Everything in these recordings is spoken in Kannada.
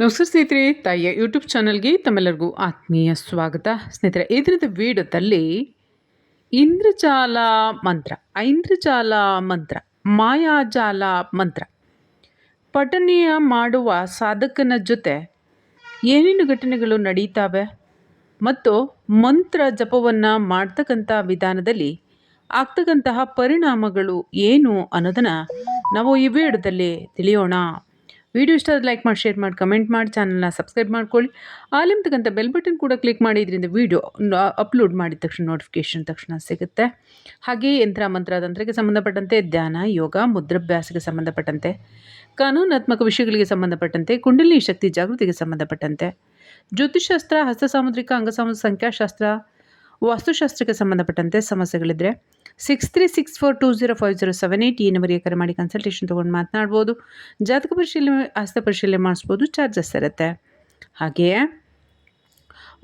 ನಮಸ್ಕಾರ ಸ್ನೇಹಿತರೆ, ತಾಯಿಯ ಯೂಟ್ಯೂಬ್ ಚಾನಲ್ಗೆ ತಮ್ಮೆಲ್ಲರಿಗೂ ಆತ್ಮೀಯ ಸ್ವಾಗತ. ಸ್ನೇಹಿತರೆ, ಈ ದಿನದ ವಿಡಿಯೋದಲ್ಲಿ ಇಂದ್ರಜಾಲ ಮಂತ್ರ, ಐಂದ್ರಜಾಲ ಮಂತ್ರ, ಮಾಯಾಜಾಲ ಮಂತ್ರ ಪಠನೆಯ ಮಾಡುವ ಸಾಧಕನ ಜೊತೆ ಏನೇನು ಘಟನೆಗಳು ನಡೀತಾವೆ ಮತ್ತು ಮಂತ್ರ ಜಪವನ್ನು ಮಾಡ್ತಕ್ಕಂಥ ವಿಧಾನದಲ್ಲಿ ಆಗ್ತಕ್ಕಂತಹ ಪರಿಣಾಮಗಳು ಏನು ಅನ್ನೋದನ್ನು ನಾವು ಈ ವಿಡಿಯೋದಲ್ಲಿ ತಿಳಿಯೋಣ. ವಿಡಿಯೋ ಇಷ್ಟ ಲೈಕ್ ಮಾಡಿ ಶೇರ್ ಮಾಡಿ ಕಮೆಂಟ್ ಮಾಡಿ ಚಾನಲ್ನ ಸಬ್ಸ್ಕ್ರೈಬ್ ಮಾಡ್ಕೊಳ್ಳಿ. ಆಲಿಮ್ತಕ್ಕಂಥ ಬೆಲ್ ಬಟನ್ ಕೂಡ ಕ್ಲಿಕ್ ಮಾಡಿ ಇದರಿಂದ ವೀಡಿಯೋ ಅಪ್ಲೋಡ್ ಮಾಡಿದ ತಕ್ಷಣ ನೋಟಿಫಿಕೇಷನ್ ತಕ್ಷಣ ಸಿಗುತ್ತೆ. ಹಾಗೆ ಯಂತ್ರ ಮಂತ್ರ ತಂತ್ರಕ್ಕೆ ಸಂಬಂಧಪಟ್ಟಂತೆ ಧ್ಯಾನ, ಯೋಗ, ಮುದ್ರಾಭ್ಯಾಸಕ್ಕೆ ಸಂಬಂಧಪಟ್ಟಂತೆ, ಕಾನೂನಾತ್ಮಕ ವಿಷಯಗಳಿಗೆ ಸಂಬಂಧಪಟ್ಟಂತೆ, ಕುಂಡಲಿ ಶಕ್ತಿ ಜಾಗೃತಿಗೆ ಸಂಬಂಧಪಟ್ಟಂತೆ ಜ್ಯೋತಿಷಾಸ್ತ್ರ ಹಸ್ತ ಸಾಮುದ್ರಿಕ ಅಂಗಸಾಮುದ್ರಿಕ, ಸಂಖ್ಯಾಶಾಸ್ತ್ರ ವಾಸ್ತುಶಾಸ್ತ್ರಕ್ಕೆ ಸಂಬಂಧಪಟ್ಟಂತೆ ಸಮಸ್ಯೆಗಳಿದ್ದರೆ six three six four two zero five zero seven eight ಈ ನಂಬರಿಗೆ ಕರೆ ಮಾಡಿ ಕನ್ಸಲ್ಟೇಷನ್ ತೊಗೊಂಡು ಮಾತನಾಡ್ಬೋದು. ಜಾತಕ ಪರಿಶೀಲನೆ ಹಸ್ತ ಪರಿಶೀಲನೆ ಮಾಡಿಸ್ಬೋದು ಚಾರ್ಜಸ್ ಇರುತ್ತೆ. ಹಾಗೆಯೇ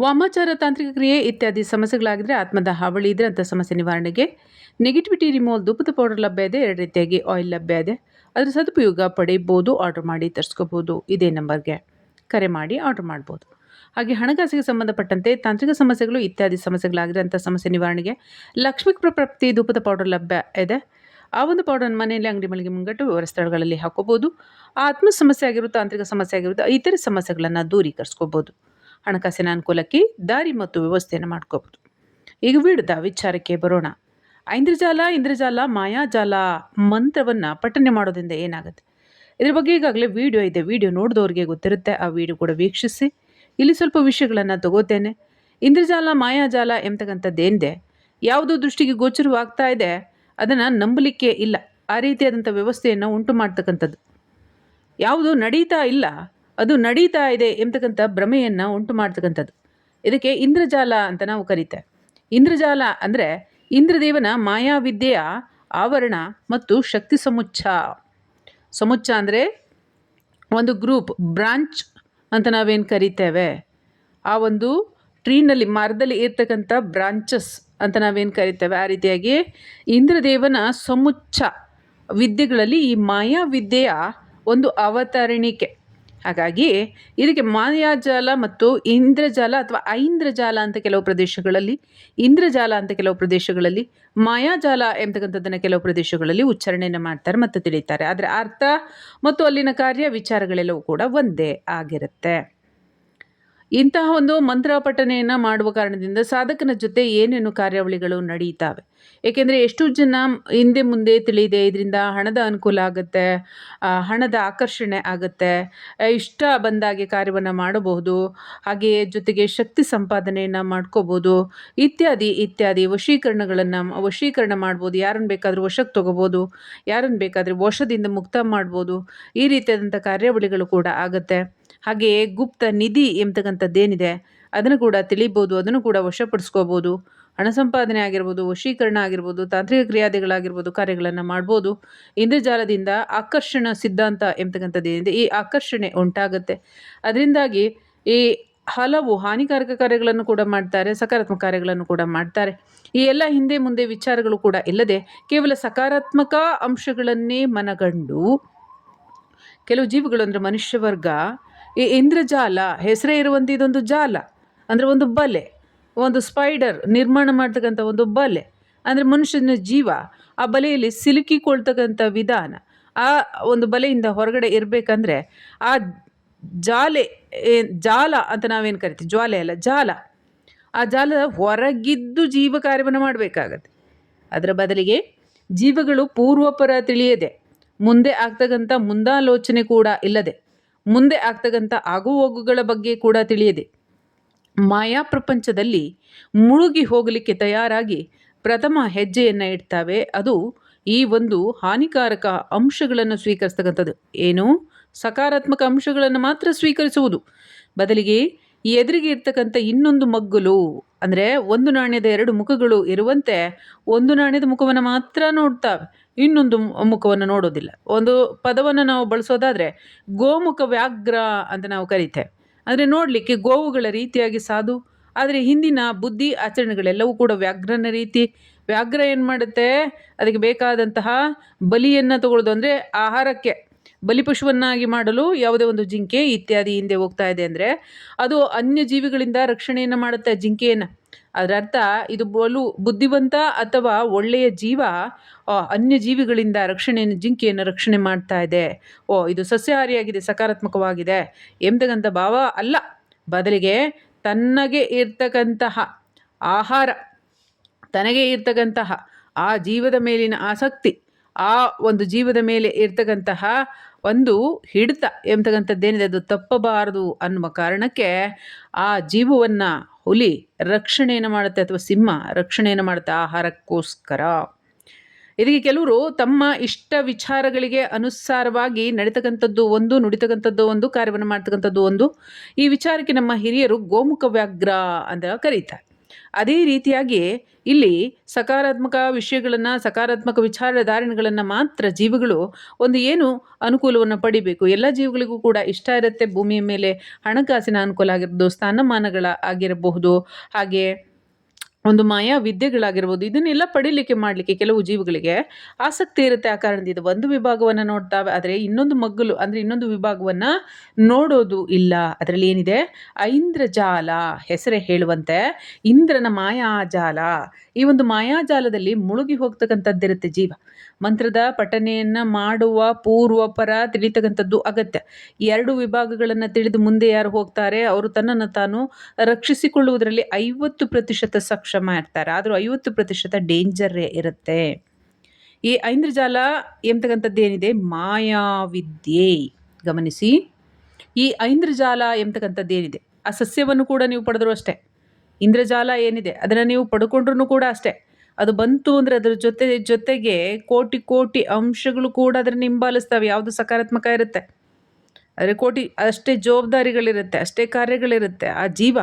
ವಾಮಾಚಾರ ತಾಂತ್ರಿಕ ಕ್ರಿಯೆ ಇತ್ಯಾದಿ ಸಮಸ್ಯೆಗಳಾಗಿದ್ದರೆ ಆತ್ಮದ ಹಾವಳಿ ಇದ್ದರೆ ಅಂಥ ಸಮಸ್ಯೆ ನಿವಾರಣೆಗೆ ನೆಗೆಟಿವಿಟಿ ರಿಮೂವಲ್ ಧೂಪದ ಪೌಡರ್ ಲಭ್ಯ ಇದೆ, ಎರಡು ರೀತಿಯಾಗಿ ಆಯಿಲ್ ಲಭ್ಯ ಇದೆ. ಅದರ ಸದುಪಯೋಗ ಪಡೆಯಬಹುದು ಆರ್ಡರ್ ಮಾಡಿ ತರಿಸ್ಕೋಬೋದು. ಇದೇ ನಂಬರ್ಗೆ ಕರೆ ಮಾಡಿ ಆರ್ಡರ್ ಮಾಡ್ಬೋದು. ಹಾಗೆ ಹಣಕಾಸಿಗೆ ಸಂಬಂಧಪಟ್ಟಂತೆ ತಾಂತ್ರಿಕ ಸಮಸ್ಯೆಗಳು ಇತ್ಯಾದಿ ಸಮಸ್ಯೆಗಳಾಗಿರೋಂಥ ಸಮಸ್ಯೆ ನಿವಾರಣೆಗೆ ಲಕ್ಷ್ಮೀ ಪ್ರಪ್ರಾಪ್ತಿ ಧೂಪದ ಪೌಡರ್ ಲಭ್ಯ ಇದೆ. ಆ ಒಂದು ಪೌಡರ್ ಮನೆಯಲ್ಲಿ ಅಂಗಡಿ ಮಳಿಗೆ ಮುಂಗಟ್ಟು ಸ್ಥಳಗಳಲ್ಲಿ ಹಾಕೋಬಹುದು ಆತ್ಮ ಸಮಸ್ಯೆ ಆಗಿರೋ ತಾಂತ್ರಿಕ ಸಮಸ್ಯೆ ಆಗಿರುತ್ತೆ, ಇತರೆ ಸಮಸ್ಯೆಗಳನ್ನು ದೂರೀಕರಿಸ್ಕೋಬೋದು. ಹಣಕಾಸಿನ ಅನುಕೂಲಕ್ಕೆ ದಾರಿ ಮತ್ತು ವ್ಯವಸ್ಥೆಯನ್ನು ಮಾಡ್ಕೋಬೋದು. ಈಗ ವಿಡಿದ ವಿಚಾರಕ್ಕೆ ಬರೋಣ. ಐಂದ್ರಜಾಲ, ಇಂದ್ರಜಾಲ, ಮಾಯಾಜಾಲ ಮಂತ್ರವನ್ನು ಪಠನೆ ಮಾಡೋದ್ರಿಂದ ಏನಾಗುತ್ತೆ? ಇದ್ರ ಬಗ್ಗೆ ಈಗಾಗಲೇ ವಿಡಿಯೋ ಇದೆ. ವಿಡಿಯೋ ನೋಡಿದವ್ರಿಗೆ ಗೊತ್ತಿರುತ್ತೆ. ಆ ವಿಡಿಯೋ ಕೂಡ ವೀಕ್ಷಿಸಿ. ಇಲ್ಲಿ ಸ್ವಲ್ಪ ವಿಷಯಗಳನ್ನು ತಗೋತೇನೆ. ಇಂದ್ರಜಾಲ, ಮಾಯಾಜಾಲ ಎಂಬತಕ್ಕಂಥದ್ದೇನಿದೆ ಯಾವುದೋ ದೃಷ್ಟಿಗೆ ಗೋಚರವಾಗ್ತಾ ಇದೆ. ಅದನ್ನು ನಂಬಲಿಕ್ಕೆ ಇಲ್ಲ. ಆ ರೀತಿಯಾದಂಥ ವ್ಯವಸ್ಥೆಯನ್ನು ಉಂಟು ಮಾಡ್ತಕ್ಕಂಥದ್ದು. ಯಾವುದು ನಡೀತಾ ಇಲ್ಲ. ಅದು ನಡೀತಾ ಇದೆ ಎಂಬತಕ್ಕಂಥ ಭ್ರಮೆಯನ್ನು ಉಂಟು ಮಾಡ್ತಕ್ಕಂಥದ್ದು. ಇದಕ್ಕೆ ಇಂದ್ರಜಾಲ ಅಂತ ನಾವು ಕರೀತೇವೆ. ಇಂದ್ರಜಾಲ ಅಂದರೆ ಇಂದ್ರದೇವನ ಮಾಯಾವಿದ್ಯೆಯ ಆವರಣ ಮತ್ತು ಶಕ್ತಿ ಸಮುಚ್ಚ ಸಮುಚ್ಚ ಅಂದರೆ ಒಂದು ಗ್ರೂಪ್, ಬ್ರಾಂಚ್ ಅಂತ ನಾವೇನು ಕರಿತೇವೆ? ಆ ಒಂದು ಟ್ರೀನಲ್ಲಿ ಮರದಲ್ಲಿ ಇರ್ತಕ್ಕಂಥ ಬ್ರಾಂಚಸ್ ಅಂತ ನಾವೇನು ಕರಿತೇವೆ? ಆ ರೀತಿಯಾಗಿ ಇಂದ್ರದೇವನ ಸಮುಚ್ಚ ವಿದ್ಯೆಗಳಲ್ಲಿ ಈ ಮಾಯಾ ವಿದ್ಯೆಯ ಒಂದು ಅವತರಣಿಕೆ ಹಾಗಾಗಿ ಇದಕ್ಕೆ ಮಾಯಾಜಾಲ ಮತ್ತು ಇಂದ್ರಜಾಲ ಅಥವಾ ಐಂದ್ರಜಾಲ ಅಂತ ಕೆಲವು ಪ್ರದೇಶಗಳಲ್ಲಿ ಇಂದ್ರಜಾಲ ಅಂತ ಕೆಲವು ಪ್ರದೇಶಗಳಲ್ಲಿ ಮಾಯಾಜಾಲ ಎಂಬತಕ್ಕಂಥದ್ದನ್ನು ಕೆಲವು ಪ್ರದೇಶಗಳಲ್ಲಿ ಉಚ್ಚಾರಣೆಯನ್ನು ಮಾಡ್ತಾರೆ ಮತ್ತು ತಿಳಿತಾರೆ. ಆದರೆ ಅರ್ಥ ಮತ್ತು ಅಲ್ಲಿನ ಕಾರ್ಯ ವಿಚಾರಗಳೆಲ್ಲವೂ ಕೂಡ ಒಂದೇ ಆಗಿರುತ್ತೆ. ಇಂತಹ ಒಂದು ಮಂತ್ರ ಪಠನೆಯನ್ನು ಮಾಡುವ ಕಾರಣದಿಂದ ಸಾಧಕನ ಜೊತೆ ಏನೇನು ಕಾರ್ಯಾವಳಿಗಳು ನಡೀತಾವೆ? ಏಕೆಂದರೆ ಎಷ್ಟು ಜನ ಹಿಂದೆ ಮುಂದೆ ತಿಳಿದೆ ಇದರಿಂದ ಹಣದ ಅನುಕೂಲ ಆಗುತ್ತೆ ಹಣದ ಆಕರ್ಷಣೆ ಆಗುತ್ತೆ ಇಷ್ಟ ಬಂದಾಗೆ ಕಾರ್ಯವನ್ನು ಮಾಡಬಹುದು, ಹಾಗೆಯೇ ಜೊತೆಗೆ ಶಕ್ತಿ ಸಂಪಾದನೆಯನ್ನು ಮಾಡ್ಕೋಬೋದು ಇತ್ಯಾದಿ ಇತ್ಯಾದಿ ವಶೀಕರಣಗಳನ್ನು, ವಶೀಕರಣ ಮಾಡ್ಬೋದು ಯಾರನ್ನು ಬೇಕಾದರೂ ವಶಕ್ಕೆ ತೊಗೋಬೋದು ಯಾರನ್ನು ಬೇಕಾದರೆ ವಶದಿಂದ ಮುಕ್ತ ಮಾಡ್ಬೋದು, ಈ ರೀತಿಯಾದಂಥ ಕಾರ್ಯಾವಳಿಗಳು ಕೂಡ ಆಗುತ್ತೆ. ಹಾಗೆಯೇ ಗುಪ್ತ ನಿಧಿ ಎಂಬತಕ್ಕಂಥದ್ದೇನಿದೆ, ಅದನ್ನು ಕೂಡ ತಿಳಿಬೋದು, ಅದನ್ನು ಕೂಡ ವಶಪಡಿಸ್ಕೋಬೋದು. ಹಣ ಸಂಪಾದನೆ ಆಗಿರ್ಬೋದು, ವಶೀಕರಣ ಆಗಿರ್ಬೋದು, ತಾಂತ್ರಿಕ ಕ್ರಿಯಾದಿಗಳಾಗಿರ್ಬೋದು ಕಾರ್ಯಗಳನ್ನು ಮಾಡ್ಬೋದು. ಇಂದ್ರಜಾಲದಿಂದ ಆಕರ್ಷಣ ಸಿದ್ಧಾಂತ ಎಂಬತಕ್ಕಂಥದ್ದೇನಿದೆ ಈ ಆಕರ್ಷಣೆ ಉಂಟಾಗುತ್ತೆ. ಅದರಿಂದಾಗಿ ಈ ಹಲವು ಹಾನಿಕಾರಕ ಕಾರ್ಯಗಳನ್ನು ಕೂಡ ಮಾಡ್ತಾರೆ, ಸಕಾರಾತ್ಮಕ ಕಾರ್ಯಗಳನ್ನು ಕೂಡ ಮಾಡ್ತಾರೆ. ಈ ಎಲ್ಲ ಹಿಂದೆ ಮುಂದೆ ವಿಚಾರಗಳು ಕೂಡ ಇಲ್ಲದೆ ಕೇವಲ ಸಕಾರಾತ್ಮಕ ಅಂಶಗಳನ್ನೇ ಮನಗಂಡು ಕೆಲವು ಜೀವಿಗಳು ಅಂದರೆ ಮನುಷ್ಯ ವರ್ಗ, ಈ ಇಂದ್ರಜಾಲ, ಹೆಸರೇ ಇರುವಂಥ ಇದೊಂದು ಜಾಲ, ಅಂದರೆ ಒಂದು ಬಲೆ. ಒಂದು ಸ್ಪೈಡರ್ ನಿರ್ಮಾಣ ಮಾಡ್ತಕ್ಕಂಥ ಒಂದು ಬಲೆ. ಅಂದರೆ ಮನುಷ್ಯನ ಜೀವ, ಆ ಬಲೆಯಲ್ಲಿ ಸಿಲುಕಿಕೊಳ್ತಕ್ಕಂಥ ವಿಧಾನ, ಆ ಒಂದು ಬಲೆಯಿಂದ ಹೊರಗಡೆ ಇರಬೇಕಂದ್ರೆ ಆ ಜಾಲೆ ಜಾಲ ಅಂತ ನಾವೇನು ಕರಿತೀವಿ? ಜ್ವಾಲೆ ಅಲ್ಲ, ಜಾಲ. ಆ ಜಾಲದ ಹೊರಗಿದ್ದು ಜೀವ ಕಾರ್ಯವನ್ನು ಮಾಡಬೇಕಾಗತ್ತೆ. ಅದರ ಬದಲಿಗೆ ಜೀವಗಳು ಪೂರ್ವಪರ ತಿಳಿಯದೆ, ಮುಂದೆ ಆಗ್ತಕ್ಕಂಥ ಮುಂದಾಲೋಚನೆ ಕೂಡ ಇಲ್ಲದೆ, ಮುಂದೆ ಆಗ್ತಕ್ಕಂಥ ಆಗುಹೋಗುಗಳ ಬಗ್ಗೆ ಕೂಡ ತಿಳಿಯದೆ ಮಾಯಾ ಪ್ರಪಂಚದಲ್ಲಿ ಮುಳುಗಿ ಹೋಗಲಿಕ್ಕೆ ತಯಾರಾಗಿ ಪ್ರಥಮ ಹೆಜ್ಜೆಯನ್ನು ಇಡ್ತಾವೆ. ಅದು ಈ ಒಂದು ಹಾನಿಕಾರಕ ಅಂಶಗಳನ್ನು ಸ್ವೀಕರಿಸ್ತಕ್ಕಂಥದ್ದು. ಏನು? ಸಕಾರಾತ್ಮಕ ಅಂಶಗಳನ್ನು ಮಾತ್ರ ಸ್ವೀಕರಿಸುವುದು. ಬದಲಿಗೆ ಎದುರಿಗೆ ಇರ್ತಕ್ಕಂಥ ಇನ್ನೊಂದು ಮಗ್ಗುಲು, ಅಂದರೆ ಒಂದು ನಾಣ್ಯದ ಎರಡು ಮುಖಗಳು ಇರುವಂತೆ ಒಂದು ನಾಣ್ಯದ ಮುಖವನ್ನು ಮಾತ್ರ ನೋಡ್ತಾವೆ. ಇನ್ನೊಂದು ಮುಖವನ್ನು ನೋಡೋದಿಲ್ಲ. ಒಂದು ಪದವನ್ನು ನಾವು ಬಳಸೋದಾದರೆ ಗೋಮುಖ ವ್ಯಾಘ್ರ ಅಂತ ನಾವು ಕರಿತೇವೆ. ಅಂದರೆ ನೋಡಲಿಕ್ಕೆ ಗೋವುಗಳ ರೀತಿಯಾಗಿ ಸಾಧು. ಆದರೆ ಹಿಂದಿನ ಬುದ್ಧಿ ಆಚರಣೆಗಳೆಲ್ಲವೂ ಕೂಡ ವ್ಯಾಘ್ರನ ರೀತಿ. ವ್ಯಾಘ್ರ ಏನು ಮಾಡುತ್ತೆ ಅದಕ್ಕೆ ಬೇಕಾದಂತಹ ಬಲಿಯನ್ನು ತಗೊಳ್ಳೋದು ಅಂದರೆ ಆಹಾರಕ್ಕೆ. ಬಲಿಪಶುವನ್ನಾಗಿ ಮಾಡಲು ಯಾವುದೇ ಒಂದು ಜಿಂಕೆ ಇತ್ಯಾದಿ ಹಿಂದೆ ಹೋಗ್ತಾ ಇದೆ ಅಂದರೆ ಅದು ಅನ್ಯ ಜೀವಿಗಳಿಂದ ರಕ್ಷಣೆಯನ್ನು ಮಾಡುತ್ತೆ, ಜಿಂಕೆಯನ್ನು. ಅದರ ಅರ್ಥ ಇದು ಬಲು ಬುದ್ಧಿವಂತ ಅಥವಾ ಒಳ್ಳೆಯ ಜೀವ ಅನ್ಯ ಜೀವಿಗಳಿಂದ ರಕ್ಷಣೆಯನ್ನು, ಜಿಂಕೆಯನ್ನು ರಕ್ಷಣೆ ಮಾಡ್ತಾ ಇದೆ. ಓ, ಇದು ಸಸ್ಯಾಹಾರಿಯಾಗಿದೆ, ಸಕಾರಾತ್ಮಕವಾಗಿದೆ. ಎಂಬತಕ್ಕಂಥ ಭಾವ ಅಲ್ಲ. ಬದಲಿಗೆ ತನ್ನಗೆ ಇರ್ತಕ್ಕಂತಹ ಆಹಾರ, ತನಗೆ ಇರ್ತಕ್ಕಂತಹ ಆ ಜೀವದ ಮೇಲಿನ ಆಸಕ್ತಿ, ಆ ಒಂದು ಜೀವದ ಮೇಲೆ ಇರ್ತಕ್ಕಂತಹ ಒಂದು ಹಿಡಿತ ಎಂಬತಕ್ಕಂಥದ್ದೇನಿದೆ ಅದು ತಪ್ಪಬಾರದು ಅನ್ನುವ ಕಾರಣಕ್ಕೆ ಆ ಜೀವವನ್ನು ಹುಲಿ ರಕ್ಷಣೆಯನ್ನು ಮಾಡುತ್ತೆ ಅಥವಾ ಸಿಂಹ ರಕ್ಷಣೆಯನ್ನು ಮಾಡುತ್ತೆ ಆಹಾರಕ್ಕೋಸ್ಕರ. ಇದಕ್ಕೆ ಕೆಲವರು ತಮ್ಮ ಇಷ್ಟ ವಿಚಾರಗಳಿಗೆ ಅನುಸಾರವಾಗಿ ನಡೀತಕ್ಕಂಥದ್ದು ಒಂದು, ನುಡಿತಕ್ಕಂಥದ್ದು ಒಂದು, ಕಾರ್ಯವನ್ನು ಮಾಡ್ತಕ್ಕಂಥದ್ದು ಒಂದು, ಈ ವಿಚಾರಕ್ಕೆ ನಮ್ಮ ಹಿರಿಯರು ಗೋಮುಖ ವ್ಯಾಘ್ರ ಅಂತ ಕರೀತಾರೆ. ಅದೇ ರೀತಿಯಾಗಿ ಇಲ್ಲಿ ಸಕಾರಾತ್ಮಕ ವಿಷಯಗಳನ್ನು, ಸಕಾರಾತ್ಮಕ ವಿಚಾರಧಾರಣೆಗಳನ್ನು ಮಾತ್ರ ಜೀವಿಗಳು ಒಂದು ಏನು ಅನುಕೂಲವನ್ನು ಪಡಿಬೇಕು. ಎಲ್ಲ ಜೀವಿಗಳಿಗೂ ಕೂಡ ಇಷ್ಟ ಇರುತ್ತೆ ಭೂಮಿಯ ಮೇಲೆ ಹಣಕಾಸಿನ ಅನುಕೂಲ ಆಗಿರ್ಬೋದು, ಸ್ಥಾನಮಾನಗಳ ಆಗಿರಬಹುದು. ಹಾಗೆ ಒಂದು ಮಾಯಾ ವಿದ್ಯೆಗಳಾಗಿರ್ಬೋದು, ಇದನ್ನೆಲ್ಲ ಪಡೀಲಿಕ್ಕೆ ಮಾಡಲಿಕ್ಕೆ ಕೆಲವು ಜೀವಿಗಳಿಗೆ ಆಸಕ್ತಿ ಇರುತ್ತೆ. ಆ ಕಾರಣದಿಂದ ಒಂದು ವಿಭಾಗವನ್ನು ನೋಡ್ತಾವೆ, ಆದರೆ ಇನ್ನೊಂದು ಮಗ್ಗಲು, ಅಂದರೆ ಇನ್ನೊಂದು ವಿಭಾಗವನ್ನು ನೋಡೋದು ಇಲ್ಲ. ಅದರಲ್ಲಿ ಏನಿದೆ? ಐಂದ್ರಜಾಲ ಹೆಸರೇ ಹೇಳುವಂತೆ, ಇಂದ್ರನ ಮಾಯಾಜಾಲ. ಈ ಒಂದು ಮಾಯಾಜಾಲದಲ್ಲಿ ಮುಳುಗಿ ಹೋಗ್ತಕ್ಕಂಥದ್ದಿರುತ್ತೆ ಜೀವ. ಮಂತ್ರದ ಪಠನೆಯನ್ನು ಮಾಡುವ ಪೂರ್ವಪರ ತಿಳಿತಕ್ಕಂಥದ್ದು ಅಗತ್ಯ. ಎರಡು ವಿಭಾಗಗಳನ್ನು ತಿಳಿದು ಮುಂದೆ ಯಾರು ಹೋಗ್ತಾರೆ, ಅವರು ತನ್ನನ್ನು ತಾನು ರಕ್ಷಿಸಿಕೊಳ್ಳುವುದರಲ್ಲಿ ಐವತ್ತು ಪ್ರತಿಶತ ಸಕ್ಷಮ ಇರ್ತಾರೆ. ಆದರೂ ಐವತ್ತು ಪ್ರತಿಶತ ಡೇಂಜರೇ ಇರುತ್ತೆ. ಈ ಐಂದ್ರಜಾಲ ಎಂಬತಕ್ಕಂಥದ್ದು ಏನಿದೆ? ಮಾಯಾವಿದ್ಯೆ. ಗಮನಿಸಿ. ಈ ಐಂದ್ರಜಾಲ ಎಂಬತಕ್ಕಂಥದ್ದು ಏನಿದೆ? ಆ ಸಸ್ಯವನ್ನು ಕೂಡ ನೀವು ಪಡೆದರೂ ಅಷ್ಟೇ. ಇಂದ್ರಜಾಲ ಏನಿದೆ? ಅದನ್ನು ನೀವು ಪಡ್ಕೊಂಡ್ರೂ ಕೂಡ ಅಷ್ಟೇ. ಅದು ಬಂತು ಅಂದರೆ ಅದರ ಜೊತೆ, ಜೊತೆಗೆ ಕೋಟಿ ಕೋಟಿ ಅಂಶಗಳು ಕೂಡ ಅದನ್ನು ಹಿಂಬಾಲಿಸ್ತವೆ. ಯಾವುದು ಸಕಾರಾತ್ಮಕ ಇರುತ್ತೆ? ಆದರೆ ಕೋಟಿ ಅಷ್ಟೇ ಜವಾಬ್ದಾರಿಗಳಿರುತ್ತೆ, ಅಷ್ಟೇ ಕಾರ್ಯಗಳಿರುತ್ತೆ. ಆ ಜೀವ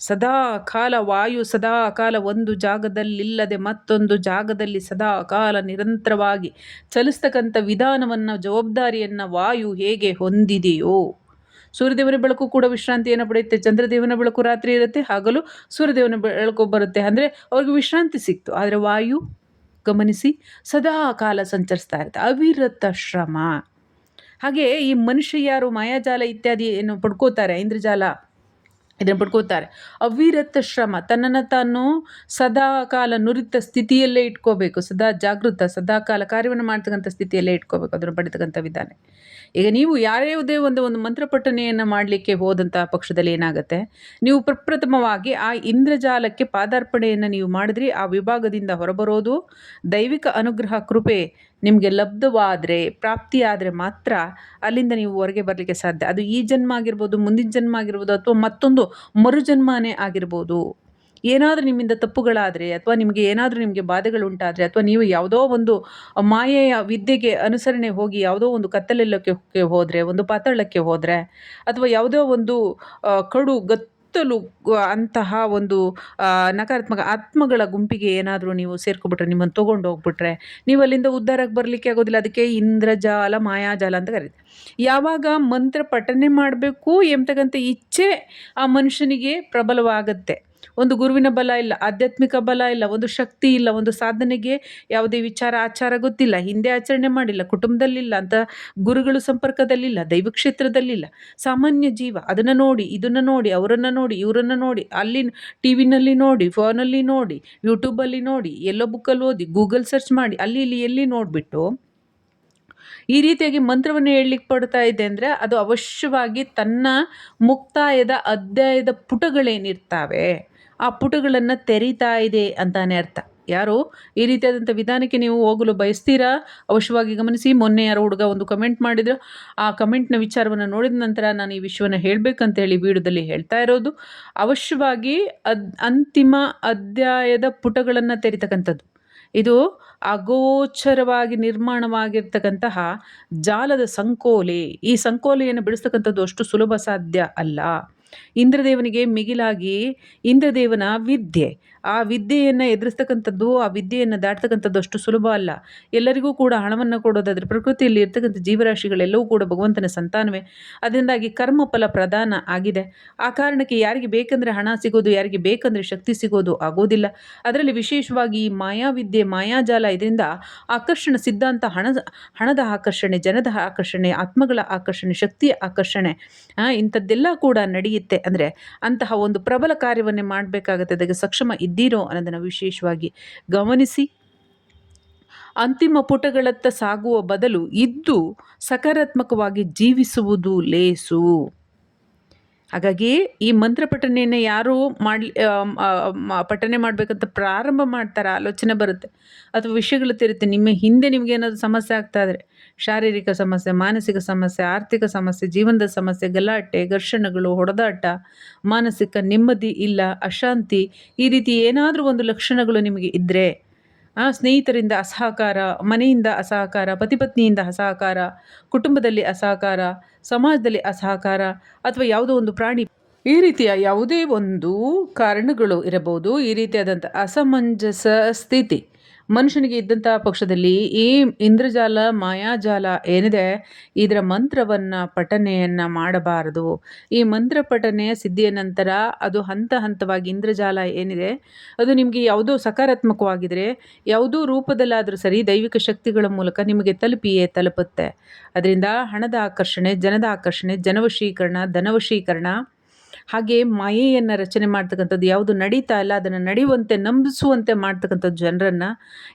ಸದಾ ಕಾಲ ವಾಯು, ಸದಾ ಕಾಲ ಒಂದು ಜಾಗದಲ್ಲಿಲ್ಲದೆ ಮತ್ತೊಂದು ಜಾಗದಲ್ಲಿ ಸದಾ ಕಾಲ ನಿರಂತರವಾಗಿ ಚಲಿಸ್ತಕ್ಕಂಥ ವಿಧಾನವನ್ನು, ಜವಾಬ್ದಾರಿಯನ್ನು ವಾಯು ಹೇಗೆ ಹೊಂದಿದೆಯೋ? ಸೂರ್ಯದೇವನ ಬೆಳಕು ಕೂಡ ವಿಶ್ರಾಂತಿಯನ್ನು ಪಡೆಯುತ್ತೆ. ಚಂದ್ರದೇವನ ಬೆಳಕು ರಾತ್ರಿ ಇರುತ್ತೆ, ಹಾಗಲು ಸೂರ್ಯದೇವನ ಬೆಳಕು ಬರುತ್ತೆ. ಅಂದರೆ ಅವ್ರಿಗೆ ವಿಶ್ರಾಂತಿ ಸಿಕ್ತು. ಆದರೆ ವಾಯು, ಗಮನಿಸಿ, ಸದಾ ಕಾಲ ಸಂಚರಿಸ್ತಾ ಇರುತ್ತೆ. ಅವಿರತ ಶ್ರಮ. ಹಾಗೆ ಈ ಮನುಷ್ಯ ಯಾರು, ಮಾಯಾಜಾಲ ಇತ್ಯಾದಿ ಏನು ಪಡ್ಕೋತಾರೆ, ಇಂದ್ರಜಾಲ ಇದನ್ನು ಪಡ್ಕೋತಾರೆ. ಅವಿರತ ಶ್ರಮ, ತನ್ನನ್ನು ತಾನು ಸದಾ ಕಾಲ ನುರಿತ ಸ್ಥಿತಿಯಲ್ಲೇ ಇಟ್ಕೋಬೇಕು, ಸದಾ ಜಾಗೃತ, ಸದಾ ಕಾಲ ಕಾರ್ಯವನ್ನು ಮಾಡ್ತಕ್ಕಂಥ ಸ್ಥಿತಿಯಲ್ಲೇ ಇಟ್ಕೋಬೇಕು, ಅದನ್ನು ಪಡಿತಕ್ಕಂಥ ವಿಧಾನ. ಈಗ ನೀವು ಯಾರ್ಯಾವುದೇ ಒಂದು ಒಂದು ಮಂತ್ರಪಠನೆಯನ್ನು ಮಾಡಲಿಕ್ಕೆ ಹೋದಂಥ ಪಕ್ಷದಲ್ಲಿ ಏನಾಗುತ್ತೆ? ನೀವು ಪ್ರಪ್ರಥಮವಾಗಿ ಆ ಇಂದ್ರಜಾಲಕ್ಕೆ ಪಾದಾರ್ಪಣೆಯನ್ನು ನೀವು ಮಾಡಿದ್ರಿ, ಆ ವಿಭಾಗದಿಂದ ಹೊರಬರೋದು ದೈವಿಕ ಅನುಗ್ರಹ, ಕೃಪೆ ನಿಮಗೆ ಲಬ್ಧವಾದರೆ, ಪ್ರಾಪ್ತಿಯಾದರೆ ಮಾತ್ರ ಅಲ್ಲಿಂದ ನೀವು ಹೊರಗೆ ಬರಲಿಕ್ಕೆ ಸಾಧ್ಯ. ಅದು ಈ ಜನ್ಮ ಆಗಿರ್ಬೋದು, ಮುಂದಿನ ಜನ್ಮ ಆಗಿರ್ಬೋದು, ಅಥವಾ ಮತ್ತೊಂದು ಮರುಜನ್ಮನೇ ಆಗಿರ್ಬೋದು. ಏನಾದರೂ ನಿಮ್ಮಿಂದ ತಪ್ಪುಗಳಾದರೆ, ಅಥವಾ ನಿಮಗೆ ಏನಾದರೂ ನಿಮಗೆ ಬಾಧೆಗಳು ಉಂಟಾದರೆ, ಅಥವಾ ನೀವು ಯಾವುದೋ ಒಂದು ಮಾಯೆಯ ವಿದ್ಯೆಗೆ ಅನುಸರಣೆ ಹೋಗಿ ಯಾವುದೋ ಒಂದು ಕತ್ತಲೆಲ್ಲಕ್ಕೆ ಹೋದರೆ, ಒಂದು ಪಾತಾಳಕ್ಕೆ ಹೋದರೆ, ಅಥವಾ ಯಾವುದೋ ಒಂದು ಕಡು ಗತ್ತಲು ಗ- ಅಂತಹ ಒಂದು ನಕಾರಾತ್ಮಕ ಆತ್ಮಗಳ ಗುಂಪಿಗೆ ಏನಾದರೂ ನೀವು ಸೇರ್ಕೊಬಿಟ್ರೆ ನಿಮ್ಮನ್ನು ತೊಗೊಂಡು ಹೋಗ್ಬಿಟ್ರೆ, ನೀವು ಅಲ್ಲಿಂದ ಉದ್ಧಾರಕ್ಕೆ ಬರಲಿಕ್ಕೆ ಆಗೋದಿಲ್ಲ. ಅದಕ್ಕೆ ಇಂದ್ರಜಾಲ, ಮಾಯಾಜಾಲ ಅಂತ ಕರೀತಾರೆ. ಯಾವಾಗ ಮಂತ್ರ ಪಠನೆ ಮಾಡಬೇಕು ಎಂಬತಕ್ಕಂಥ ಇಚ್ಛೆ ಆ ಮನುಷ್ಯನಿಗೆ ಪ್ರಬಲವಾಗುತ್ತೆ. ಒಂದು ಗುರುವಿನ ಬಲ ಇಲ್ಲ, ಆಧ್ಯಾತ್ಮಿಕ ಬಲ ಇಲ್ಲ, ಒಂದು ಶಕ್ತಿ ಇಲ್ಲ, ಒಂದು ಸಾಧನೆಗೆ ಯಾವುದೇ ವಿಚಾರ, ಆಚಾರ ಗೊತ್ತಿಲ್ಲ, ಹಿಂದೆ ಆಚರಣೆ ಮಾಡಿಲ್ಲ, ಕುಟುಂಬದಲ್ಲಿಲ್ಲ ಅಂತ ಗುರುಗಳು ಸಂಪರ್ಕದಲ್ಲಿಲ್ಲ, ದೈವ ಕ್ಷೇತ್ರದಲ್ಲಿಲ್ಲ. ಸಾಮಾನ್ಯ ಜೀವ, ಅದನ್ನು ನೋಡಿ, ಇದನ್ನು ನೋಡಿ, ಅವರನ್ನು ನೋಡಿ, ಇವರನ್ನು ನೋಡಿ, ಅಲ್ಲಿ ಟಿ ವಿನಲ್ಲಿ ನೋಡಿ, ಫೋನಲ್ಲಿ ನೋಡಿ, ಯೂಟ್ಯೂಬಲ್ಲಿ ನೋಡಿ, ಎಲ್ಲೋ ಬುಕ್ಕಲ್ಲಿ ಓದಿ, ಗೂಗಲ್ ಸರ್ಚ್ ಮಾಡಿ, ಅಲ್ಲಿ ಇಲ್ಲಿ ಎಲ್ಲಿ ನೋಡಿಬಿಟ್ಟು ಈ ರೀತಿಯಾಗಿ ಮಂತ್ರವನ್ನು ಹೇಳಲಿಕ್ಕೆ ಪಡ್ತಾ ಇದೆ ಅಂದರೆ ಅದು ಅವಶ್ಯವಾಗಿ ತನ್ನ ಮುಕ್ತಾಯದ ಅಧ್ಯಾಯದ ಪುಟಗಳೇನಿರ್ತಾವೆ. ಆ ಪುಟಗಳನ್ನು ತೆರೀತಾ ಇದೆ ಅಂತಾನೆ ಅರ್ಥ. ಯಾರು? ಈ ರೀತಿಯಾದಂಥ ವಿಧಾನಕ್ಕೆ ನೀವು ಹೋಗಲು ಬಯಸ್ತೀರಾ? ಅವಶ್ಯವಾಗಿ ಗಮನಿಸಿ, ಮೊನ್ನೆ ಯಾರೋ ಹುಡುಗ ಒಂದು ಕಮೆಂಟ್ ಮಾಡಿದ್ರು. ಆ ಕಮೆಂಟ್ನ ವಿಚಾರವನ್ನು ನೋಡಿದ ನಂತರ ನಾನು ಈ ವಿಷಯವನ್ನು ಹೇಳಬೇಕಂತ ಹೇಳಿ ವಿಡಿಯೋದಲ್ಲಿ ಹೇಳ್ತಾ ಇರೋದು. ಅವಶ್ಯವಾಗಿ ಅದ್, ಅಂತಿಮ ಅಧ್ಯಾಯದ ಪುಟಗಳನ್ನು ತೆರೀತಕ್ಕಂಥದ್ದು. ಇದು ಅಗೋಚರವಾಗಿ ನಿರ್ಮಾಣವಾಗಿರ್ತಕ್ಕಂತಹ ಜಾಲದ ಸಂಕೋಲೆ. ಈ ಸಂಕೋಲೆಯನ್ನು ಬಿಡಿಸ್ತಕ್ಕಂಥದ್ದು ಅಷ್ಟು ಸುಲಭ ಸಾಧ್ಯ ಅಲ್ಲ. ಇಂದ್ರದೇವನಿಗೆ ಮಿಗಿಲಾಗಿ ಇಂದ್ರದೇವನ ವಿದ್ಯೆ. ಆ ವಿದ್ಯೆಯನ್ನು ಎದುರಿಸ್ತಕ್ಕಂಥದ್ದು, ಆ ವಿದ್ಯೆಯನ್ನು ದಾಟ್ತಕ್ಕಂಥದ್ದು ಅಷ್ಟು ಸುಲಭ ಅಲ್ಲ. ಎಲ್ಲರಿಗೂ ಕೂಡ ಹಣವನ್ನು ಕೊಡೋದಾದರೆ ಪ್ರಕೃತಿಯಲ್ಲಿ ಇರ್ತಕ್ಕಂಥ ಜೀವರಾಶಿಗಳೆಲ್ಲವೂ ಕೂಡ ಭಗವಂತನ ಸಂತಾನವೇ. ಅದರಿಂದಾಗಿ ಕರ್ಮಫಲ ಪ್ರಧಾನ ಆಗಿದೆ. ಆ ಕಾರಣಕ್ಕೆ ಯಾರಿಗೆ ಬೇಕಂದರೆ ಹಣ ಸಿಗೋದು, ಯಾರಿಗೆ ಬೇಕಂದರೆ ಶಕ್ತಿ ಸಿಗೋದು ಆಗೋದಿಲ್ಲ. ಅದರಲ್ಲಿ ವಿಶೇಷವಾಗಿ ಈ ಮಾಯಾವಿದ್ಯೆ, ಮಾಯಾಜಾಲ ಇದರಿಂದ ಆಕರ್ಷಣ ಸಿದ್ಧಾಂತ, ಹಣ, ಹಣದ ಆಕರ್ಷಣೆ, ಜನದ ಆಕರ್ಷಣೆ, ಆತ್ಮಗಳ ಆಕರ್ಷಣೆ, ಶಕ್ತಿಯ ಆಕರ್ಷಣೆ ಇಂಥದ್ದೆಲ್ಲ ಕೂಡ ನಡೆಯುತ್ತೆ. ಅಂದರೆ ಅಂತಹ ಒಂದು ಪ್ರಬಲ ಕಾರ್ಯವನ್ನೇ ಮಾಡಬೇಕಾಗತ್ತೆ. ಅದಕ್ಕೆ ಸಕ್ಷಮ ಇದ್ದೀರೋ ಅನ್ನೋದನ್ನು ವಿಶೇಷವಾಗಿ ಗಮನಿಸಿ. ಅಂತಿಮ ಪುಟಗಳತ್ತ ಸಾಗುವ ಬದಲು ಇದ್ದು ಸಕಾರಾತ್ಮಕವಾಗಿ ಜೀವಿಸುವುದು ಲೇಸು. ಹಾಗಾಗಿ ಈ ಮಂತ್ರ ಪಠನೆಯನ್ನು ಯಾರು ಮಾಡಲಿ ಪಠನೆ ಮಾಡಬೇಕಂತ ಪ್ರಾರಂಭ ಮಾಡ್ತಾರೆ, ಆಲೋಚನೆ ಬರುತ್ತೆ. ಅಥವಾ ವಿಷಯಗಳು ತಿರುತ್ತೆ. ನಿಮ್ಮ ಹಿಂದೆ ನಿಮಗೇನಾದ್ರು ಸಮಸ್ಯೆ ಆಗ್ತಾ ಇದ್ರೆ, ಶಾರೀರಿಕ ಸಮಸ್ಯೆ, ಮಾನಸಿಕ ಸಮಸ್ಯೆ, ಆರ್ಥಿಕ ಸಮಸ್ಯೆ, ಜೀವನದ ಸಮಸ್ಯೆ, ಗಲಾಟೆ, ಘರ್ಷಣೆಗಳು, ಹೊಡೆದಾಟ, ಮಾನಸಿಕ ನೆಮ್ಮದಿ ಇಲ್ಲ, ಅಶಾಂತಿ, ಈ ರೀತಿ ಏನಾದರೂ ಒಂದು ಲಕ್ಷಣಗಳು ನಿಮಗೆ ಇದ್ದರೆ ಸ್ನೇಹಿತರಿಂದ ಅಸಹಕಾರ, ಮನೆಯಿಂದ ಅಸಹಕಾರ, ಪತಿಪತ್ನಿಯಿಂದ ಅಸಹಕಾರ, ಕುಟುಂಬದಲ್ಲಿ ಅಸಹಕಾರ, ಸಮಾಜದಲ್ಲಿ ಅಸಹಕಾರ ಅಥವಾ ಯಾವುದೋ ಒಂದು ಪ್ರಾಣಿ. ಈ ರೀತಿಯ ಯಾವುದೇ ಒಂದು ಕಾರಣಗಳು ಇರಬಹುದು. ಈ ರೀತಿಯಾದಂಥ ಅಸಮಂಜಸ ಸ್ಥಿತಿ. ಮನುಷ್ಯನಿಗೆ ಇದ್ದಂಥ ಪಕ್ಷದಲ್ಲಿ ಈ ಇಂದ್ರಜಾಲ, ಮಾಯಾಜಾಲ ಏನಿದೆ, ಇದರ ಮಂತ್ರವನ್ನು ಪಠನೆಯನ್ನು ಮಾಡಬಾರದು. ಈ ಮಂತ್ರ ಪಠನೆಯ ಸಿದ್ಧಿಯ ನಂತರ ಅದು ಹಂತ ಹಂತವಾಗಿ ಇಂದ್ರಜಾಲ ಏನಿದೆ, ಅದು ನಿಮಗೆ ಯಾವುದೋ ಸಕಾರಾತ್ಮಕವಾಗಿದ್ದರೆ ಯಾವುದೋ ರೂಪದಲ್ಲಾದರೂ ಸರಿ ದೈವಿಕ ಶಕ್ತಿಗಳ ಮೂಲಕ ನಿಮಗೆ ತಲುಪಿಯೇ ತಲುಪುತ್ತೆ. ಅದರಿಂದ ಹಣದ ಆಕರ್ಷಣೆ, ಜನದ ಆಕರ್ಷಣೆ, ಜನವಶೀಕರಣ, ಧನವಶೀಕರಣ ಹಾಗೆ ಮಾಯೆಯನ್ನು ರಚನೆ ಮಾಡ್ತಕ್ಕಂಥದ್ದು ಯಾವುದು ನಡೀತಾ ಇಲ್ಲ, ಅದನ್ನು ನಡೆಯುವಂತೆ, ನಂಬಿಸುವಂತೆ ಮಾಡ್ತಕ್ಕಂಥದ್ದು ಜನರನ್ನು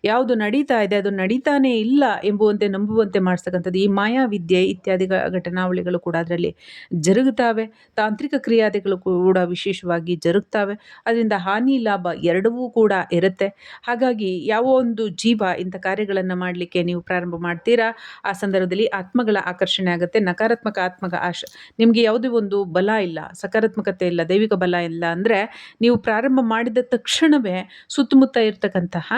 ಯಾವುದು ನಡೀತಾ ಇದೆ, ಅದು ನಡೀತಾನೇ ಇಲ್ಲ ಎಂಬುವಂತೆ ನಂಬುವಂತೆ ಮಾಡಿಸ್ತಕ್ಕಂಥದ್ದು ಈ ಮಾಯಾವಿದ್ಯೆ ಇತ್ಯಾದಿ ಘಟನಾವಳಿಗಳು ಕೂಡ ಅದರಲ್ಲಿ ಜರುಗುತ್ತವೆ. ತಾಂತ್ರಿಕ ಕ್ರಿಯಾದಿಗಳು ಕೂಡ ವಿಶೇಷವಾಗಿ ಜರುಗ್ತವೆ. ಅದರಿಂದ ಹಾನಿ, ಲಾಭ ಎರಡೂ ಕೂಡ ಇರುತ್ತೆ. ಹಾಗಾಗಿ ಯಾವ ಒಂದು ಜೀವ ಇಂಥ ಕಾರ್ಯಗಳನ್ನು ಮಾಡಲಿಕ್ಕೆ ನೀವು ಪ್ರಾರಂಭ ಮಾಡ್ತೀರಾ? ಆ ಸಂದರ್ಭದಲ್ಲಿ ಆತ್ಮಗಳ ಆಕರ್ಷಣೆ ಆಗುತ್ತೆ. ನಕಾರಾತ್ಮಕ ಆತ್ಮಕ ಆಶ ನಿಮಗೆ ಯಾವುದೇ ಒಂದು ಬಲ ಇಲ್ಲ, ಸಕಾರಾತ್ಮಕ ಸಕಾರಾತ್ಮಕತೆ ಇಲ್ಲ ದೈವಿಕ ಬಲ ಇಲ್ಲ ಅಂದರೆ ನೀವು ಪ್ರಾರಂಭ ಮಾಡಿದ ತಕ್ಷಣವೇ ಸುತ್ತಮುತ್ತ ಇರ್ತಕ್ಕಂತಹ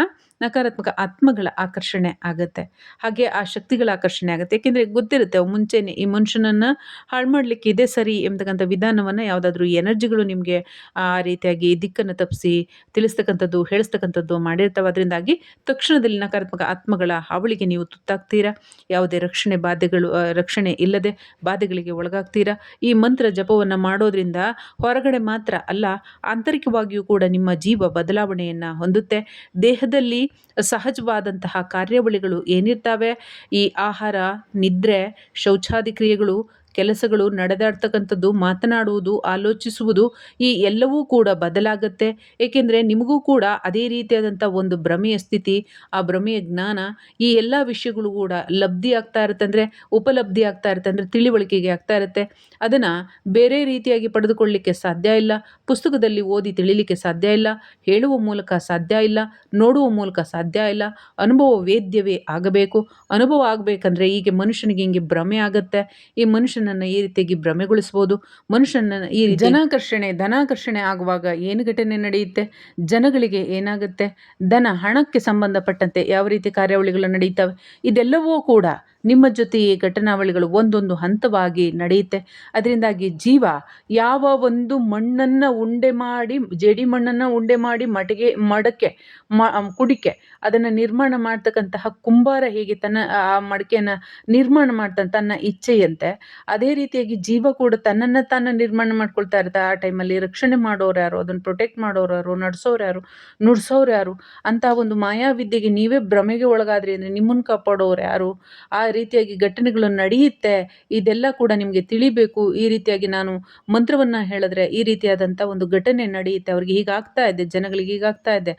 ನಕಾರಾತ್ಮಕ ಆತ್ಮಗಳ ಆಕರ್ಷಣೆ ಆಗುತ್ತೆ. ಹಾಗೆ ಆ ಶಕ್ತಿಗಳ ಆಕರ್ಷಣೆ ಆಗುತ್ತೆ. ಏಕೆಂದರೆ ಗೊತ್ತಿರುತ್ತೆ ಮುಂಚೆ ಈ ಮನುಷ್ಯನನ್ನು ಹಾಳು ಮಾಡಲಿಕ್ಕೆ ಇದೇ ಸರಿ ಎಂಬತಕ್ಕಂಥ ವಿಧಾನವನ್ನು ಯಾವುದಾದ್ರೂ ಎನರ್ಜಿಗಳು ನಿಮಗೆ ಆ ರೀತಿಯಾಗಿ ದಿಕ್ಕನ್ನು ತಪ್ಪಿಸಿ ತಿಳಿಸ್ತಕ್ಕಂಥದ್ದು, ಹೇಳಿಸ್ತಕ್ಕಂಥದ್ದು ಮಾಡಿರ್ತವೆ. ಅದರಿಂದಾಗಿ ತಕ್ಷಣದಲ್ಲಿ ನಕಾರಾತ್ಮಕ ಆತ್ಮಗಳ ಹಾವಳಿಗೆ ನೀವು ತುತ್ತಾಗ್ತೀರಾ? ಯಾವುದೇ ರಕ್ಷಣೆ ಬಾಧೆಗಳು ರಕ್ಷಣೆ ಇಲ್ಲದೆ ಬಾಧೆಗಳಿಗೆ ಒಳಗಾಗ್ತೀರಾ? ಈ ಮಂತ್ರ ಜಪವನ್ನು ಮಾಡೋದ್ರಿಂದ ಹೊರಗಡೆ ಮಾತ್ರ ಅಲ್ಲ, ಆಂತರಿಕವಾಗಿಯೂ ಕೂಡ ನಿಮ್ಮ ಜೀವ ಬದಲಾವಣೆಯನ್ನು ಹೊಂದುತ್ತೆ. ದೇಹದಲ್ಲಿ ಸಹಜವಾದಂತಹ ಕಾರ್ಯಾವಳಿಗಳು ಏನಿರ್ತವೆ? ಈ ಆಹಾರ ನಿದ್ರೆ ಶೌಚಾದಿ ಕ್ರಿಯೆಗಳು ಕೆಲಸಗಳು ನಡೆದಾಡ್ತಕ್ಕಂಥದ್ದು, ಮಾತನಾಡುವುದು, ಆಲೋಚಿಸುವುದು ಈ ಎಲ್ಲವೂ ಕೂಡ ಬದಲಾಗುತ್ತೆ. ಏಕೆಂದರೆ ನಿಮಗೂ ಕೂಡ ಅದೇ ರೀತಿಯಾದಂಥ ಒಂದು ಭ್ರಮೆಯ ಸ್ಥಿತಿ, ಆ ಭ್ರಮೆಯ ಜ್ಞಾನ ಈ ಎಲ್ಲ ವಿಷಯಗಳು ಕೂಡ ಲಬ್ಧಿ ಆಗ್ತಾ ಇರುತ್ತೆ ಅಂದರೆ, ಉಪಲಬ್ಧಿ ಆಗ್ತಾ ಇರುತ್ತೆ ಅಂದರೆ, ತಿಳಿವಳಿಕೆಗೆ ಆಗ್ತಾ ಇರುತ್ತೆ. ಅದನ್ನು ಬೇರೆ ರೀತಿಯಾಗಿ ಪಡೆದುಕೊಳ್ಳಲಿಕ್ಕೆ ಸಾಧ್ಯ ಇಲ್ಲ, ಪುಸ್ತಕದಲ್ಲಿ ಓದಿ ತಿಳಿಲಿಕ್ಕೆ ಸಾಧ್ಯ ಇಲ್ಲ, ಹೇಳುವ ಮೂಲಕ ಸಾಧ್ಯ ಇಲ್ಲ, ನೋಡುವ ಮೂಲಕ ಸಾಧ್ಯ ಇಲ್ಲ, ಅನುಭವ ವೇದ್ಯವೇ ಆಗಬೇಕು. ಅನುಭವ ಆಗಬೇಕಂದ್ರೆ ಹೀಗೆ ಮನುಷ್ಯನಿಗೆ ಹಿಂಗೆ ಭ್ರಮೆ ಆಗುತ್ತೆ. ಈ ಮನುಷ್ಯ ಮನುಷ್ಯನನ್ನು ಈ ರೀತಿಯಾಗಿ ಭ್ರಮೆಗೊಳಿಸ್ಬೋದು. ಮನುಷ್ಯನನ್ನು ಈ ಜನಾಕರ್ಷಣೆ, ಧನಾಕರ್ಷಣೆ ಆಗುವಾಗ ಏನು ಘಟನೆ ನಡೆಯುತ್ತೆ? ಜನಗಳಿಗೆ ಏನಾಗುತ್ತೆ? ಧನ, ಹಣಕ್ಕೆ ಸಂಬಂಧಪಟ್ಟಂತೆ ಯಾವ ರೀತಿ ಕಾರ್ಯಾವಳಿಗಳು ನಡೆಯುತ್ತವೆ? ಇದೆಲ್ಲವೂ ಕೂಡ ನಿಮ್ಮ ಜೊತೆ ಈ ಘಟನಾವಳಿಗಳು ಒಂದೊಂದು ಹಂತವಾಗಿ ನಡೆಯುತ್ತೆ. ಅದರಿಂದಾಗಿ ಜೀವ ಯಾವ ಒಂದು ಮಣ್ಣನ್ನು ಉಂಡೆ ಮಾಡಿ, ಜೇಡಿ ಮಣ್ಣನ್ನು ಉಂಡೆ ಮಾಡಿ ಮಟಿಗೆ, ಮಡಕೆ, ಮ, ಕುಡಿಕೆ, ಅದನ್ನು ನಿರ್ಮಾಣ ಮಾಡ್ತಕ್ಕಂತಹ ಕುಂಬಾರ ಹೇಗೆ ತನ್ನ, ಆ ಮಡಕೆಯನ್ನು ನಿರ್ಮಾಣ ಮಾಡ್ತಾನೆ ತನ್ನ ಇಚ್ಛೆಯಂತೆ, ಅದೇ ರೀತಿಯಾಗಿ ಜೀವ ಕೂಡ ತನ್ನನ್ನು ತಾನು ನಿರ್ಮಾಣ ಮಾಡ್ಕೊಳ್ತಾ ಇರುತ್ತೆ. ಆ ಟೈಮಲ್ಲಿ ರಕ್ಷಣೆ ಮಾಡೋರು ಯಾರು? ಅದನ್ನು ಪ್ರೊಟೆಕ್ಟ್ ಮಾಡೋರು ಯಾರು? ನಡೆಸೋರು ಯಾರು? ನುಡ್ಸೋರು ಯಾರು? ಅಂತ ಒಂದು ಮಾಯಾವಿದ್ಯೆಗೆ ನೀವೇ ಭ್ರಮೆಗೆ ಒಳಗಾದ್ರಿ ಅಂದರೆ ನಿಮ್ಮನ್ನು ಕಾಪಾಡೋರು ಯಾರು? ಆ ರೀತಿಯಾಗಿ ಘಟನೆಗಳು ನಡೆಯುತ್ತೆ, ಇದೆಲ್ಲ ಕೂಡ ನಿಮಗೆ ತಿಳಿಬೇಕು. ಈ ರೀತಿಯಾಗಿ ನಾನು ಮಂತ್ರವನ್ನು ಹೇಳಿದ್ರೆ ಈ ರೀತಿಯಾದಂಥ ಒಂದು ಘಟನೆ ನಡೆಯುತ್ತೆ. ಅವ್ರಿಗೆ ಹೀಗಾಗ್ತಾ ಇದೆ, ಜನಗಳಿಗೆ ಹೀಗಾಗ್ತಾ ಇದೆ.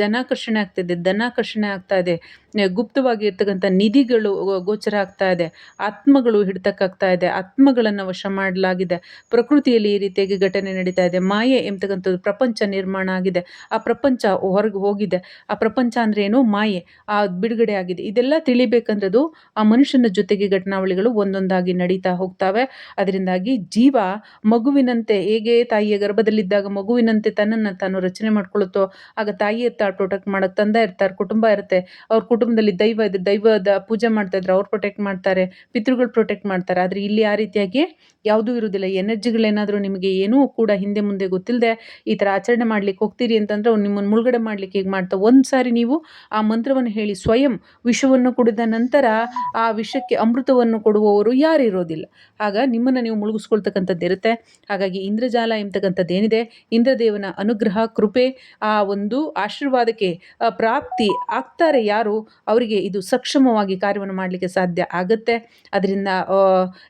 ಜನಾಕರ್ಷಣೆ ಆಗ್ತಿದೆ ಧನಾಕರ್ಷಣೆ ಆಗ್ತಾ ಇದೆ. ಗುಪ್ತವಾಗಿ ಇರ್ತಕ್ಕಂಥ ನಿಧಿಗಳು ಗೋಚರ ಆಗ್ತಾ ಇದೆ. ಆತ್ಮಗಳು ಹಿಡಿತಕ್ಕಾಗ್ತಾ ಇದೆ. ಆತ್ಮಗಳನ್ನು ವಶ ಮಾಡಲಾಗಿದೆ. ಪ್ರಕೃತಿಯಲ್ಲಿ ಈ ರೀತಿಯಾಗಿ ಘಟನೆ ನಡೀತಾ ಇದೆ. ಮಾಯೆ ಎಂಬತಕ್ಕಂಥದ್ದು ಪ್ರಪಂಚ ನಿರ್ಮಾಣ ಆಗಿದೆ. ಆ ಪ್ರಪಂಚ ಹೊರಗೆ ಹೋಗಿದೆ. ಆ ಪ್ರಪಂಚ ಅಂದರೆ ಏನು? ಮಾಯೆ. ಆ ಬಿಡುಗಡೆ ಆಗಿದೆ. ಇದೆಲ್ಲ ಅದು ಆ ಮನುಷ್ಯನ ಜೊತೆಗೆ ಘಟನಾವಳಿಗಳು ಒಂದೊಂದಾಗಿ ನಡೀತಾ ಹೋಗ್ತವೆ. ಅದರಿಂದಾಗಿ ಜೀವ ಮಗುವಿನಂತೆ ಹೇಗೆ ತಾಯಿಯ ಗರ್ಭದಲ್ಲಿದ್ದಾಗ ಮಗುವಿನಂತೆ ತನ್ನನ್ನು ತಾನು ರಚನೆ ಮಾಡ್ಕೊಳ್ಳುತ್ತೋ ಆಗ ತಾಯಿ ಇರ್ತಾಳೆ ಪ್ರೊಟೆಕ್ಟ್ ಮಾಡೋಕ್ಕೆ ತಂದೆ ಇರ್ತಾರೆ, ಕುಟುಂಬ ಇರುತ್ತೆ. ಅವ್ರ ಕುಟುಂಬದಲ್ಲಿ ದೈವ ದೈವದ ಪೂಜೆ ಮಾಡ್ತಾ ಇದ್ರೆ ಅವ್ರು ಪ್ರೊಟೆಕ್ಟ್ ಮಾಡ್ತಾರೆ, ಪಿತೃಗಳು ಪ್ರೊಟೆಕ್ಟ್ ಮಾಡ್ತಾರೆ. ಆದರೆ ಇಲ್ಲಿ ಆ ರೀತಿಯಾಗಿ ಯಾವುದೂ ಇರುವುದಿಲ್ಲ. ಎನರ್ಜಿಗಳೇನಾದರೂ ನಿಮಗೆ ಏನೂ ಕೂಡ ಹಿಂದೆ ಮುಂದೆ ಗೊತ್ತಿಲ್ಲದೆ ಈ ಥರ ಆಚರಣೆ ಮಾಡ್ಲಿಕ್ಕೆ ಹೋಗ್ತೀರಿ ಅಂತಂದ್ರೆ ಅವ್ರು ನಿಮ್ಮನ್ನು ಮುಳುಗಡೆ ಮಾಡಲಿಕ್ಕೆ ಹೇಗೆ ಮಾಡ್ತಾ ಒಂದು ಸಾರಿ ನೀವು ಆ ಮಂತ್ರವನ್ನು ಹೇಳಿ ಸ್ವಯಂ ವಿಷವನ್ನು ಕುಡಿದ ನಂತರ ಆ ವಿಷಕ್ಕೆ ಅಮೃತವನ್ನು ಕೊಡುವವರು ಯಾರು ಇರೋದಿಲ್ಲ. ಆಗ ನಿಮ್ಮನ್ನು ನೀವು ಮುಳುಗಿಸ್ಕೊಳ್ತಕ್ಕಂಥದ್ದು ಇರುತ್ತೆ. ಹಾಗಾಗಿ ಇಂದ್ರಜಾಲ ಎಂಬತಕ್ಕಂಥದ್ದು ಏನಿದೆ? ಇಂದ್ರದೇವನ ಅನುಗ್ರಹ, ಕೃಪೆ, ಆ ಒಂದು ಆಶೀರ್ವಾದಕ್ಕೆ ಪ್ರಾಪ್ತಿ ಆಗ್ತಾರೆ ಯಾರು? ಅವರಿಗೆ ಇದು ಸಕ್ಷಮವಾಗಿ ಕಾರ್ಯವನ್ನು ಮಾಡಲಿಕ್ಕೆ ಸಾಧ್ಯ ಆಗುತ್ತೆ. ಅದರಿಂದ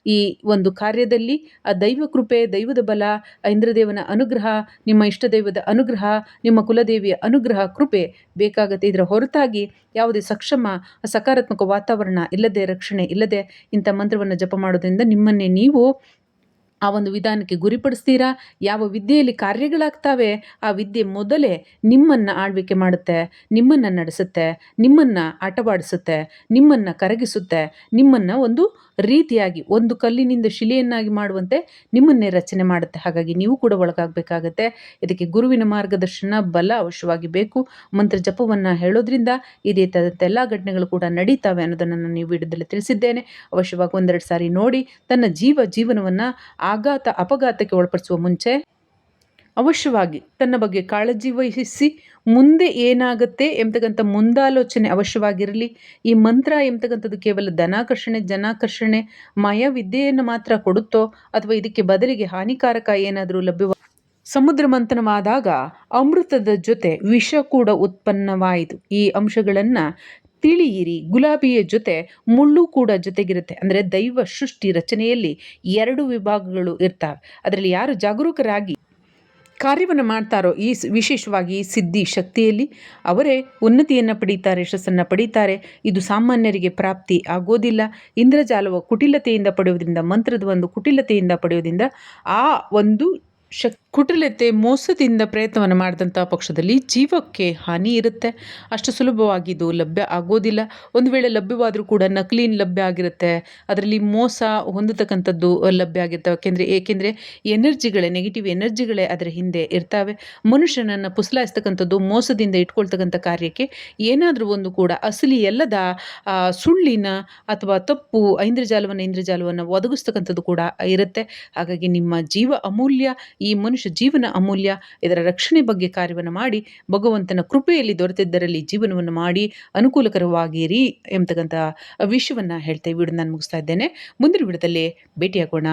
ಈ ಒಂದು ಕಾರ್ಯದಲ್ಲಿ ಆ ದೈವ ಕೃಪೆ, ದೈವದ ಬಲ ಇಂದ್ರದೇವನ ಅನುಗ್ರಹ, ನಿಮ್ಮ ಇಷ್ಟ ದೈವದ ಅನುಗ್ರಹ, ನಿಮ್ಮ ಕುಲದೇವಿಯ ಅನುಗ್ರಹ, ಕೃಪೆ ಬೇಕಾಗುತ್ತೆ. ಇದರ ಹೊರತಾಗಿ ಯಾವುದೇ ಸಕ್ಷಮ ಸಕಾರಾತ್ಮಕ ವಾತಾವರಣ ಇಲ್ಲದೆ, ರಕ್ಷಣೆ ಇಲ್ಲದೆ ಇಂಥ ಮಂತ್ರವನ್ನು ಜಪ ಮಾಡೋದ್ರಿಂದ ನಿಮ್ಮನ್ನೇ ನೀವು ಆ ಒಂದು ವಿಧಾನಕ್ಕೆ ಗುರಿಪಡಿಸ್ತೀರಾ? ಯಾವ ವಿದ್ಯೆಯಲ್ಲಿ ಕಾರ್ಯಗಳಾಗ್ತಾವೆ? ಆ ವಿದ್ಯೆ ಮೊದಲೇ ನಿಮ್ಮನ್ನು ಆಳ್ವಿಕೆ ಮಾಡುತ್ತೆ, ನಿಮ್ಮನ್ನು ನಡೆಸುತ್ತೆ, ನಿಮ್ಮನ್ನು ಆಟವಾಡಿಸುತ್ತೆ, ನಿಮ್ಮನ್ನು ಕರಗಿಸುತ್ತೆ, ನಿಮ್ಮನ್ನು ಒಂದು ರೀತಿಯಾಗಿ ಒಂದು ಕಲ್ಲಿನಿಂದ ಶಿಲೆಯನ್ನಾಗಿ ಮಾಡುವಂತೆ ನಿಮ್ಮನ್ನೇ ರಚನೆ ಮಾಡುತ್ತೆ. ಹಾಗಾಗಿ ನೀವು ಕೂಡ ಒಳಗಾಗಬೇಕಾಗತ್ತೆ. ಇದಕ್ಕೆ ಗುರುವಿನ ಮಾರ್ಗದರ್ಶನ, ಬಲ ಅವಶ್ಯವಾಗಿ ಬೇಕು. ಮಂತ್ರ ಜಪವನ್ನು ಹೇಳೋದ್ರಿಂದ ಇದೇ ರೀತಿಯಾದಂಥ ಎಲ್ಲ ಘಟನೆಗಳು ಕೂಡ ನಡೀತಾವೆ ಅನ್ನೋದನ್ನು ನಾನು ಈ ವಿಡಿಯೋದಲ್ಲಿ ತಿಳಿಸಿದ್ದೇನೆ. ಅವಶ್ಯವಾಗಿ ಒಂದೆರಡು ಸಾರಿ ನೋಡಿ, ತನ್ನ ಜೀವ ಜೀವನವನ್ನು ಆಘಾತ, ಅಪಘಾತಕ್ಕೆ ಒಳಪಡಿಸುವ ಮುಂಚೆ ಅವಶ್ಯವಾಗಿ ತನ್ನ ಬಗ್ಗೆ ಕಾಳಜಿ ವಹಿಸಿ ಮುಂದೆ ಏನಾಗುತ್ತೆ ಎಂಬತಕ್ಕಂಥ ಮುಂದಾಲೋಚನೆ ಅವಶ್ಯವಾಗಿರಲಿ. ಈ ಮಂತ್ರ ಎಂಬತಕ್ಕಂಥದ್ದು ಕೇವಲ ಧನಾಕರ್ಷಣೆ, ಜನಾಕರ್ಷಣೆ, ಮಾಯಾವಿದ್ಯೆಯನ್ನು ಮಾತ್ರ ಕೊಡುತ್ತೋ ಅಥವಾ ಇದಕ್ಕೆ ಬದಲಿಗೆ ಹಾನಿಕಾರಕ ಏನಾದರೂ ಲಭ್ಯವ, ಸಮುದ್ರ ಮಂಥನವಾದಾಗ ಅಮೃತದ ಜೊತೆ ವಿಷ ಕೂಡ ಉತ್ಪನ್ನವಾಯಿತು. ಈ ಅಂಶಗಳನ್ನು ತಿಳಿಯಿರಿ. ಗುಲಾಬಿಯ ಜೊತೆ ಮುಳ್ಳು ಕೂಡ ಜೊತೆಗಿರುತ್ತೆ. ಅಂದರೆ ದೈವ ಸೃಷ್ಟಿ ರಚನೆಯಲ್ಲಿ ಎರಡು ವಿಭಾಗಗಳು ಇರ್ತವೆ. ಅದರಲ್ಲಿ ಯಾರು ಜಾಗರೂಕರಾಗಿ ಕಾರ್ಯವನ್ನು ಮಾಡ್ತಾರೋ ಈ ವಿಶೇಷವಾಗಿ ಸಿದ್ಧಿ ಶಕ್ತಿಯಲ್ಲಿ ಅವರೇ ಉನ್ನತಿಯನ್ನು ಪಡೀತಾರೆ, ಯಶಸ್ಸನ್ನು ಪಡೀತಾರೆ. ಇದು ಸಾಮಾನ್ಯರಿಗೆ ಪ್ರಾಪ್ತಿ ಆಗೋದಿಲ್ಲ. ಇಂದ್ರಜಾಲವ ಕುಟಿಲತೆಯಿಂದ ಪಡೆಯೋದ್ರಿಂದ ಮಂತ್ರದ ಒಂದು ಕುಟಿಲತೆಯಿಂದ ಪಡೆಯೋದ್ರಿಂದ ಆ ಒಂದು ಶಕ್ ಕುಟಿಲತೆ ಮೋಸದಿಂದ ಪ್ರಯತ್ನವನ್ನು ಮಾಡಿದಂಥ ಪಕ್ಷದಲ್ಲಿ ಜೀವಕ್ಕೆ ಹಾನಿ ಇರುತ್ತೆ. ಅಷ್ಟು ಸುಲಭವಾಗಿ ಇದು ಲಭ್ಯ ಆಗೋದಿಲ್ಲ. ಒಂದು ವೇಳೆ ಲಭ್ಯವಾದರೂ ಕೂಡ ನಕಲಿ ಲಭ್ಯ ಆಗಿರುತ್ತೆ. ಅದರಲ್ಲಿ ಮೋಸ ಹೊಂದತಕ್ಕಂಥದ್ದು ಲಭ್ಯ ಆಗಿರ್ತವೆ. ಯಾಕೆಂದರೆ, ಏಕೆಂದರೆ ಎನರ್ಜಿಗಳೇ ನೆಗೆಟಿವ್ ಎನರ್ಜಿಗಳೇ ಅದರ ಹಿಂದೆ ಇರ್ತವೆ. ಮನುಷ್ಯನನ್ನು ಪುಸಲಾಯಿಸ್ತಕ್ಕಂಥದ್ದು, ಮೋಸದಿಂದ ಇಟ್ಕೊಳ್ತಕ್ಕಂಥ ಕಾರ್ಯಕ್ಕೆ ಏನಾದರೂ ಒಂದು ಕೂಡ ಅಸಲಿ ಎಲ್ಲದ ಸುಳ್ಳಿನ ಅಥವಾ ತಪ್ಪು ಐಂದ್ರಜಾಲವನ್ನು, ಇಂದ್ರಜಾಲವನ್ನು ಒದಗಿಸ್ತಕ್ಕಂಥದ್ದು ಕೂಡ ಇರುತ್ತೆ. ಹಾಗಾಗಿ ನಿಮ್ಮ ಜೀವ ಅಮೂಲ್ಯ. ಈ ಮನುಷ್ಯ ಜೀವನ ಅಮೂಲ್ಯ, ಇದರ ರಕ್ಷಣೆ ಬಗ್ಗೆ ಕಾರ್ಯವನ್ನು ಮಾಡಿ, ಭಗವಂತನ ಕೃಪೆಯಲ್ಲಿ ದೊರೆತಿದ್ದರಲ್ಲಿ ಜೀವನವನ್ನು ಮಾಡಿ ಅನುಕೂಲಕರವಾಗಿರಿ ಎಂಬತಕ್ಕಂಥ ವಿಷಯವನ್ನು ಹೇಳ್ತೇವೆ ವಿಡಿಯೋ ನಾನು ಮುಗಿಸ್ತಾ ಇದ್ದೇನೆ. ಮುಂದಿನ ವಿಡಿಯೋದಲ್ಲಿ ಭೇಟಿಯಾಗೋಣ.